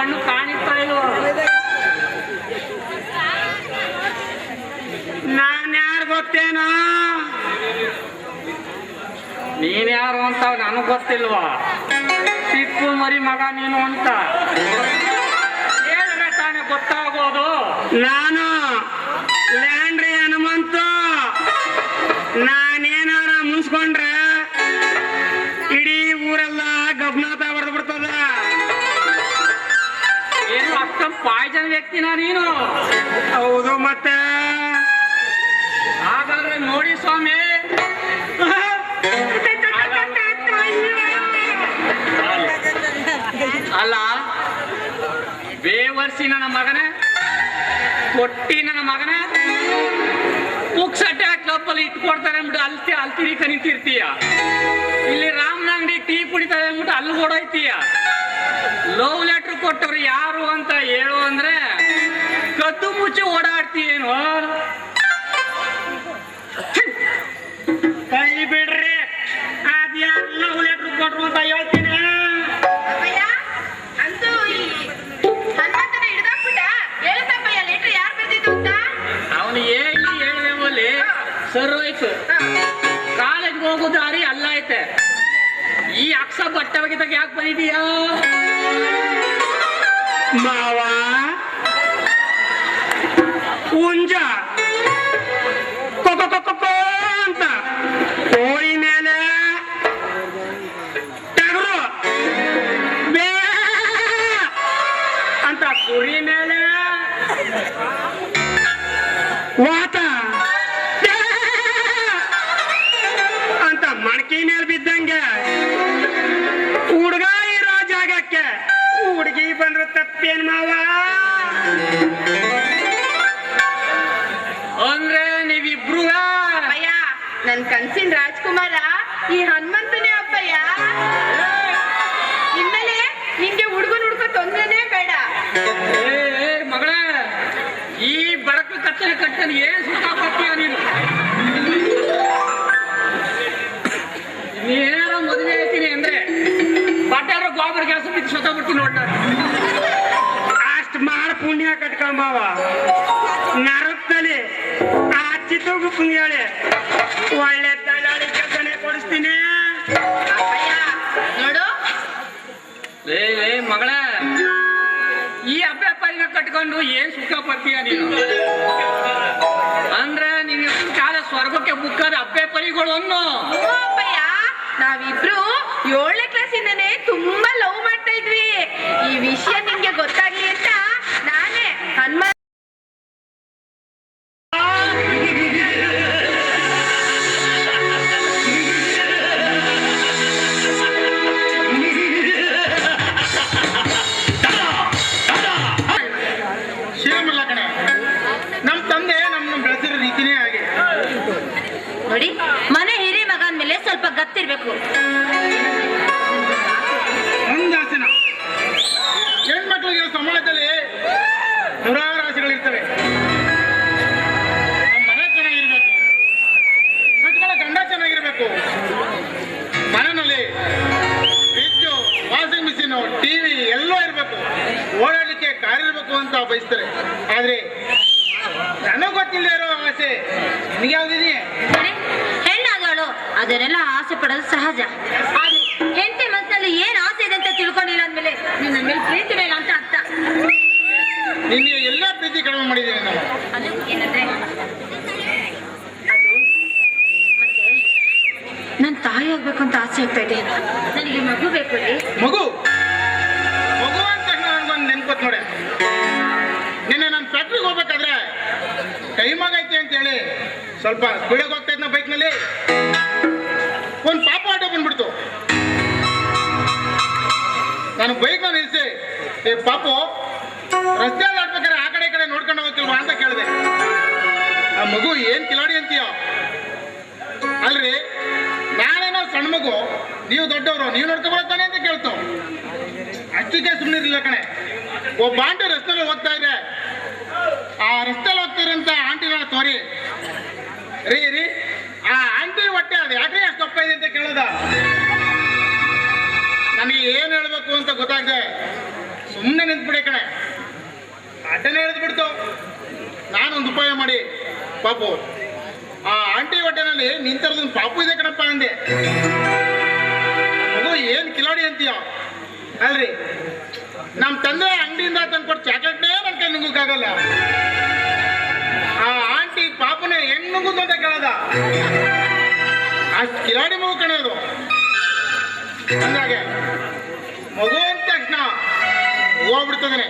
ಕಣ್ಣು ಕಾಣಿಸ್ತಾ ಇಲ್ವ? ನಾನ್ ಯಾರು ಗೊತ್ತೇನೋ? ನೀನ್ ಯಾರು ಅಂತ ನನಗ್ ಗೊತ್ತಿಲ್ವಾ? ಸಿಕ್ಕು ಮರಿ ಮಗ ನೀನು ಅಂತ. ಹೇಳಿದ್ರೆ ಗೊತ್ತಾಗೋದು. ನಾನು ಲ್ಯಾಂಡ್ರಿ ಹನುಮಂತ. ನಾನೇನಾರ ಮುನ್ಸ್ಕೊಂಡ್ರೆ ಇಡೀ ಊರೆಲ್ಲ ಗಬ್ನಾತ ಪಾಯ್ಜನ್ ವ್ಯಕ್ತಿನ ನೀನು. ಹೌದು ಮತ್ತೆ? ಹಾಗಾದ್ರೆ ನೋಡಿ ಸ್ವಾಮಿ. ಅಲ್ಲ ಬೇವರ್ಸಿ ನನ್ನ ಮಗನ ಕೊಟ್ಟಿ ನನ್ನ ಮಗನೇ ಪುಕ್ಸಟ್ಟೆ ಕ್ಲಬ್ ಅಲ್ಲಿ ಇಟ್ಕೊಡ್ತಾರೆ ಅಂದ್ಬಿಟ್ಟು ಅಲ್ತಿ ಅಲ್ತಿರಿ ಕನಿತಿರ್ತೀಯ. ಇಲ್ಲಿ ರಾಮನಂಗಡಿ ಟೀ ಕುಡಿತಾರೆ ಅಂದ್ಬಿಟ್ಟು ಅಲ್ಲಿ ಓಡೋಯ್ತೀಯ. ಲವ್ ಲೆಟರ್ ಕೊಟ್ಟವ್ರು ಯಾರು ಅಂತ ಹೇಳು ಅಂದ್ರೆ ಕದ್ದು ಮುಚ್ಚಿ ಓಡಾಡ್ತೀಯೇನು? ಕೈ ಬಿಡ್ರಿ. ಅದ್ಯಾರು ಲವ್ ಲೆಟರ್ ಕೊಟ್ರು ಅಂತ ಹೇಳ್ತೀನಿ. ಅವನು ಹೇಳಿ ಹೇಳಲೇವಲ್ಲಿ ಸರ್ ಹೋಯ್ತು. ಕಾಲೇಜ್ಗೆ ಹೋಗೋ ದಾರಿ ಅಲ್ಲ ಐತೆ. ಈ ಅಕ್ಷ ಬಟ್ಟೆ ಒಗಿದಾಗ ಯಾಕೆ ಬಂದಿದೀಯ? ಮಾವ. ಕೊಕೊ ಅಂತ. ಕೋಳಿ ಮೇಲೆ. ಟಗರು. ಬೇ. ಅಂತ ಕುರಿ ಮೇಲೆ. ವಾತ. ತಪ್ಪೇನ್ ಮಾವ ಅಂದ್ರೆ ನೀವಿಬ್ರು? ಅಪ್ಪಯ್ಯ ನನ್ ಕನ್ಸಿನ ರಾಜ್ಕುಮಾರ ಈ ಹನುಮಂತನೇ ಅಪ್ಪಯ್ಯ. ಇನ್ಮೇಲೆ ನಿಮ್ಗೆ ಹುಡುಗನ್ ಹುಡುಕ ತೊಂದ್ರೆನೇ ಬೇಡ. ಮಗಳ ಈ ಬಡಕು ಕತ್ತಲೆ ಕಟ್ಟಲು ಏನ್ ಸುತ್ತಾಕತ್ತೀಯ ನೀನು? ನೀನೇನಾರ ಮದುವೆ ಆಯ್ತೀನಿ ಅಂದ್ರೆ ಬಟ್ಟಾರ ಗೋಬರ್ ಕೆಲಸ ಬಿಟ್ಟು ಸ್ವತಃ ಬಿಡ್ತೀನಿ ನೋಡ್ತ ಅಷ್ಟ್ ಮಾಡ ಪುಣ್ಯ ಕಟ್ಕೊಂಬಾವ ನರಕ್ತಲಿ ಆ ಚಿತ್ತೋಗು ಪುಂಗ್ಯಾಳೆ ಒಳ್ಳೆ ದಲ್ಲಾಳಿ ಕೆಲಸನೇ ಕೊಡಿಸ್ತೀನಿ. ಅಪ್ಪಯ್ಯ ನೋಡು. ಲೇ ಲೇ ಮಗಳ. ಈ ಅಪ್ಪ ಪೈಗ ಕಟ್ಕೊಂಡು ಏನ್ ಸುಖ ಪಡ್ತೀಯ ನೀನು? ಅಂದ್ರೆ ನೀನ್ ಕಾಲ ಸ್ವರ್ಗಕ್ಕೆ ಬುಕ್ಕಾದ ಅಬ್ಬೆ ಪರಿಗಳು ಅನ್ನೋ ನಾವಿಬ್ರು ಏಳನೇ ಕ್ಲಾಸಿಂದನೇ ತುಂಬಾ ಲವ್ ಮಾಡ್ತಾ ಇದ್ವಿ. ಈ ವಿಷಯ ನಿಮ್ಗೆ ನಾನೇ ಹನುಮ ತಂದೆ ನಮ್ಮನ್ನ ಬೆಳೆಸಿರೋ ರೀತಿನೇ ಹಾಗೆ ನೋಡಿ ಮನೆ ಹಿರಿ ಮಗನ ಮೇಲೆ ಸ್ವಲ್ಪ ಗತ್ತಿರ್ಬೇಕು. ಅಂತ ಬಯಸ್ತಾರೆ. ಆದ್ರೆ ನನಗೆ ಗೊತ್ತಿಲ್ಲ ಇರೋ ಆಸೆ ನಿಮಗೆ ಯಾವ್ದಿದೆಯೇ ಹೆಣ್ಣಾಗಳು ಅದನ್ನೆಲ್ಲ ಆಸೆ ಪಡೋದು ಸಹಜ. ಆದ್ರೆ ಹೆಂಡತಿ ಮನಸ್ಸಿನಲ್ಲಿ ಏನ್ ಆಸೆ ಇದೆ ಅಂತ ತಿಳ್ಕೊಂಡಿಲ್ಲ ಅಂದ್ಮೇಲೆ ನಿನ್ನ ಮೇಲೆ ಪ್ರೀತಿ ಮೇಲೆ ಅಂತ ಅರ್ಥ. ನಿಮಗೆ ಎಲ್ಲ ಪ್ರೀತಿ ಕಡಿಮೆ ಮಾಡಿದ್ದೀನಿ ನಾನು. ಅದು ಏನಂದ್ರೆ ಅದು ಮತ್ತೆ ತಾಯಿ ಆಗ್ಬೇಕು ಅಂತ ಆಸೆ ಆಗ್ತಾ ಇದೆ. ನನಗೆ ಮಗು ಬೇಕು ಮಗು? ಸ್ವಲ್ಪ ಬಿಡಕ್ಕೆ ಹೋಗ್ತಾ ಇದ್ನ ಬೈಕ್ನಲ್ಲಿ ಒಂದು ಪಾಪ ಆಟೋ ಬಂದ್ಬಿಡ್ತು. ನಾನು ಬೈಕ್ ನಿಲ್ಸಿ, ಏ ಪಾಪು, ರಸ್ತೆಯಲ್ಲಿ ಆಡ್ಬೇಕಾದ್ರೆ ಆ ಕಡೆ ಈ ಕಡೆ ನೋಡ್ಕೊಂಡು ಹೋಗ್ತಿಲ್ವಾ ಅಂತ ಕೇಳಿದೆ. ಆ ಮಗು ಏನ್ ಕಿಲಾಡಿ ಅಂತೀಯ? ಅಲ್ರಿ, ನಾನೇನೋ ಸಣ್ಣ ಮಗು, ನೀವು ದೊಡ್ಡವರು, ನೀವು ನೋಡ್ಕೊಬರ್ತಾನೆ ಅಂತ ಕೇಳ್ತು. ಅಷ್ಟಕ್ಕೆ ಸುಮ್ಮನಿರ್ಲಿಲ್ಲ ಕಣೆ. ಒಬ್ಬ ಆಂಟಿ ರಸ್ತೆಯಲ್ಲಿ ಹೋಗ್ತಾ ಇದೆ ಆ ರಸ್ತೆಯಲ್ಲಿ ಹೋಗ್ತಿರಂತ ಆಂಟಿನ ತೋರಿ ರೀ ರೀ. ಆ ಆಂಟಿ ಹೊಟ್ಟೆ ಅದು ಯಾಕ್ರಿ ಅಷ್ಟು ದಪ್ಪ ಇದೆ ಅಂತ ಕೇಳದ? ನನಗೆ ಏನು ಹೇಳಬೇಕು ಅಂತ ಗೊತ್ತಾಗದೆ. ಸುಮ್ಮನೆ ನಿಂತ್ಬಿಡೆ ಕಣೆ. ಅಡ್ಡನೆ ಹೇಳಿದ್ ಬಿಡ್ತು ನಾನೊಂದು ಉಪಾಯ ಮಾಡಿ. ಪಾಪು. ಆ ಆಂಟಿ ಹೊಟ್ಟೆನಲ್ಲಿ ನಿಂತಿರೋದೊಂದು ಪಾಪು ಇದೆ ಕಣಪ್ಪ ಅಂದೆ. ಅದು ಏನು ಕಿಲಾಡಿ ಅಂತೀಯ? ಅಲ್ರಿ. ನಮ್ಮ ತಂದೆ ಅಂಗಡಿಯಿಂದ ತಂದ್ಕೊಟ್ಟು ಚಾಕ್ಲೇಟ್ನೇ ನನ್ನ ಕೈ ಆಂಟಿ ಪಾಪನ ದೊಡ್ಡ ಕಳೆದ ಅಷ್ಟು ಕಿಲಾಡಿ ಮಗು ಕಣದು. ಅಂದಾಗೆ ಮಗು ಅಂತ ತಕ್ಷಣ ಹೋಗ್ಬಿಡ್ತದನೆ.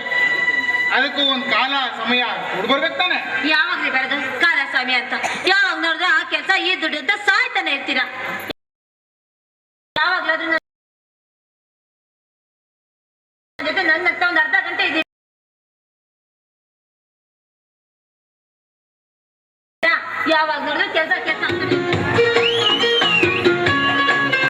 ಅದಕ್ಕೂ ಒಂದು ಕಾಲ ಸಮಯ ಹುಡ್ಬರ್ಬೇಕು ತಾನೆ. ಯಾವಾಗ್ರಿ ಬರೋದು ಕಾಲ ಸಮಯ ಅಂತ. ಯಾವಾಗ ನೋಡಿದ್ರೆ ಆ ಕೆಲಸ ಈ ದುಡ್ಡು ಅಂತ ಸಾಯ್ತಾನೆ ಇರ್ತೀರಾ? ಯಾವಾಗ್ಲಾದ್ರೂ ನನ್ನ ಹತ್ರ ಅರ್ಧ ಗಂಟೆ ಇದೆ ಯಾವಾಗ ನೋಡಿದ್ರೆ ಕೆಲಸ ಕೆಲಸ ಅಂತಾನೆ ಇರ್ತೀರ.